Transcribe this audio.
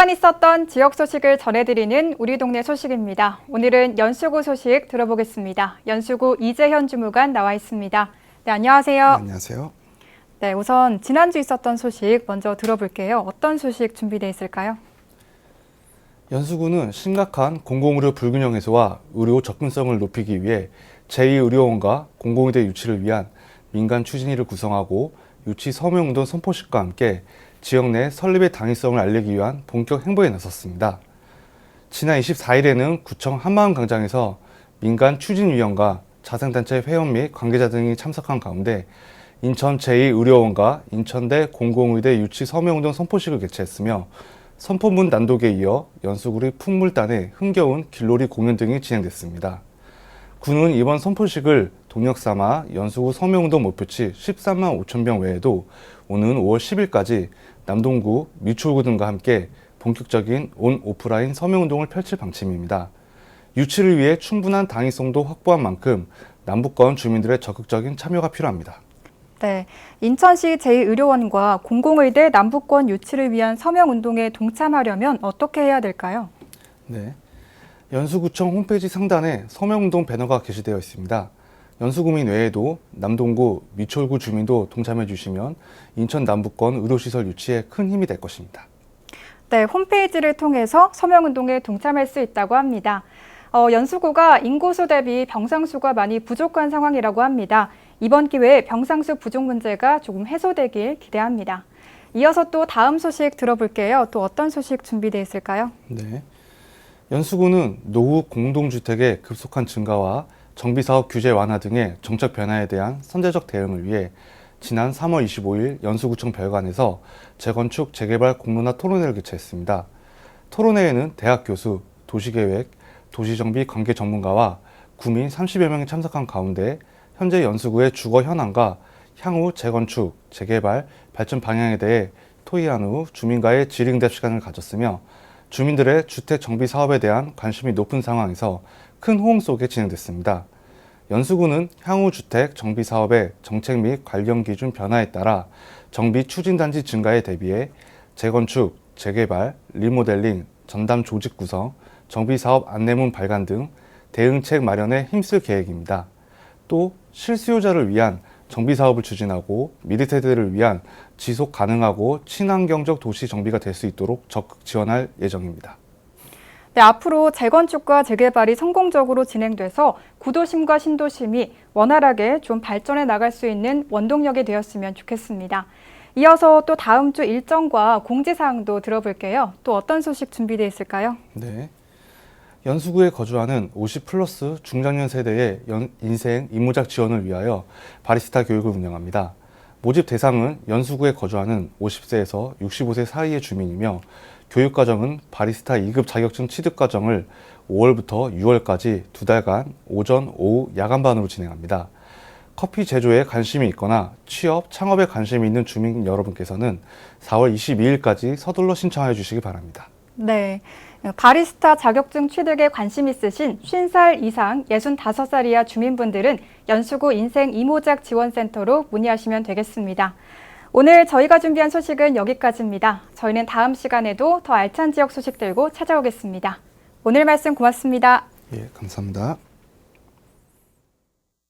주간 있었던 지역 소식을 전해드리는 우리 동네 소식입니다. 오늘은 연수구 소식 들어보겠습니다. 연수구 이재현 주무관 나와 있습니다. 네, 안녕하세요. 안녕하세요. 네, 우선 지난주 있었던 소식 먼저 들어볼게요. 어떤 소식 준비되어 있을까요? 연수구는 심각한 공공의료 불균형 해소와 의료 접근성을 높이기 위해 제2의료원과 공공의대 유치를 위한 민간 추진위를 구성하고 유치 서명운동 선포식과 함께 지역 내 설립의 당위성을 알리기 위한 본격 행보에 나섰습니다. 지난 24일에는 구청 한마음 광장에서 민간 추진위원과 자생단체 회원 및 관계자 등이 참석한 가운데 인천 제2의료원과 인천대 공공의대 유치 서명운동 선포식을 개최했으며 선포문 난독에 이어 연수구리 풍물단의 흥겨운 길놀이 공연 등이 진행됐습니다. 군은 이번 선포식을 동력 삼아 연수구 서명운동 목표치 13만 5천 병 외에도 오는 5월 10일까지 남동구, 미추홀구 등과 함께 본격적인 온 오프라인 서명운동을 펼칠 방침입니다. 유치를 위해 충분한 당위성도 확보한 만큼 남북권 주민들의 적극적인 참여가 필요합니다. 네, 인천시 제2의료원과 공공의대 남북권 유치를 위한 서명운동에 동참하려면 어떻게 해야 될까요? 네. 연수구청 홈페이지 상단에 서명운동 배너가 게시되어 있습니다. 연수구민 외에도 남동구, 미추홀구 주민도 동참해 주시면 인천 남북권 의료시설 유치에 큰 힘이 될 것입니다. 네, 홈페이지를 통해서 서명운동에 동참할 수 있다고 합니다. 어, 연수구가 인구수 대비 병상수가 많이 부족한 상황이라고 합니다. 이번 기회에 병상수 부족 문제가 조금 해소되길 기대합니다. 이어서 또 다음 소식 들어볼게요. 또 어떤 소식 준비되어 있을까요? 네. 연수구는 노후 공동주택의 급속한 증가와 정비사업 규제 완화 등의 정책 변화에 대한 선제적 대응을 위해 지난 3월 25일 연수구청 별관에서 재건축 재개발 공론화 토론회를 개최했습니다. 토론회에는 대학 교수, 도시계획, 도시정비 관계 전문가와 구민 30여 명이 참석한 가운데 현재 연수구의 주거 현황과 향후 재건축, 재개발, 발전 방향에 대해 토의한 후 주민과의 질의응답 시간을 가졌으며 주민들의 주택 정비 사업에 대한 관심이 높은 상황에서 큰 호응 속에 진행됐습니다. 연수구는 향후 주택 정비 사업의 정책 및 관련 기준 변화에 따라 정비 추진 단지 증가에 대비해 재건축, 재개발, 리모델링, 전담 조직 구성, 정비 사업 안내문 발간 등 대응책 마련에 힘쓸 계획입니다. 또 실수요자를 위한 정비 사업을 추진하고 미래 세대를 위한 지속 가능하고 친환경적 도시 정비가 될 수 있도록 적극 지원할 예정입니다. 네, 앞으로 재건축과 재개발이 성공적으로 진행돼서 구도심과 신도심이 원활하게 좀 발전해 나갈 수 있는 원동력이 되었으면 좋겠습니다. 이어서 또 다음 주 일정과 공지사항도 들어볼게요. 또 어떤 소식 준비되어 있을까요? 네. 연수구에 거주하는 50 플러스 중장년 세대의 연- 인생 인무작 지원을 위하여 바리스타 교육을 운영합니다. 모집 대상은 연수구에 거주하는 50세에서 65세 사이의 주민이며 교육 과정은 바리스타 2급 자격증 취득 과정을 5월부터 6월까지 두 달간 오전, 오후, 야간반으로 진행합니다. 커피 제조에 관심이 있거나 취업, 창업에 관심이 있는 주민 여러분께서는 4월 22일까지 서둘러 신청해 주시기 바랍니다. 네. 바리스타 자격증 취득에 관심 있으신 50살 이상 65살 이하 주민분들은 연수구 인생 이모작 지원센터로 문의하시면 되겠습니다. 오늘 저희가 준비한 소식은 여기까지입니다. 저희는 다음 시간에도 더 알찬 지역 소식 들고 찾아오겠습니다. 오늘 말씀 고맙습니다. 예, 감사합니다.